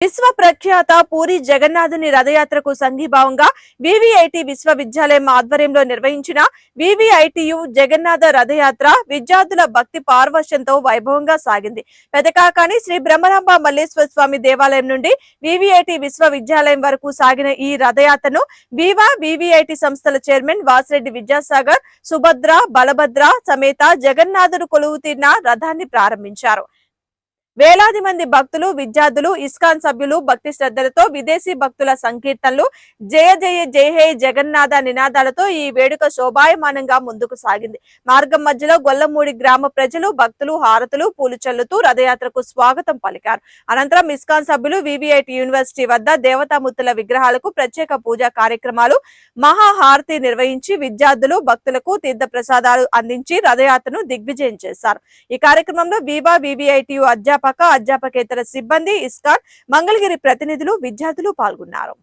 విశ్వ ప్రఖ్యాత పూరి జగన్నాథుని రథయాత్రకు సంఘీభావంగా వివిఐటి విశ్వవిద్యాలయం ఆధ్వర్యంలో నిర్వహించిన వివిఐటియు జగన్నాథ రథయాత్ర విద్యార్థుల భక్తి పార్వశ్యంతో వైభవంగా సాగింది. పెదకాకాని శ్రీ బ్రహ్మరాంబ మల్లేశ్వర స్వామి దేవాలయం నుండి వివిఐటి విశ్వవిద్యాలయం వరకు సాగిన ఈ రథయాత్రను వివా వివిఐటి సంస్థల చైర్మన్ వాసిరెడ్డి విద్యాసాగర్ సుభద్ర బలభద్ర సమేత జగన్నాథుడు కొలువు తీరిన రథాన్ని ప్రారంభించారు. వేలాది మంది భక్తులు విద్యార్థులు ఇస్కాన్ సభ్యులు భక్తి శ్రద్ధలతో విదేశీ భక్తుల సంకీర్తనలు జయ జయ జయ హే జగన్నాథ నినాదాలతో ఈ వేడుక శోభాయమానంగా ముందుకు సాగింది. మార్గం మధ్యలో గొల్లమూడి గ్రామ ప్రజలు భక్తులు హారతులు పూలు చల్లుతూ రథయాత్రకు స్వాగతం పలికారు. అనంతరం ఇస్కాన్ సభ్యులు వివిఐటి యూనివర్సిటీ వద్ద దేవతామూర్తుల విగ్రహాలకు ప్రత్యేక పూజా కార్యక్రమాలు మహాహారతి నిర్వహించి విద్యార్థులు భక్తులకు తీర్థ ప్రసాదాలు అందించి రథయాత్రను దిగ్విజయం చేశారు. ఈ కార్యక్రమంలో బీబా వివిఐటియు అధ్యాపక అధ్యాపకేతర సిబ్బంది ఇస్కాన్ మంగళగిరి ప్రతినిధులు విద్యార్థులు పాల్గొన్నారు.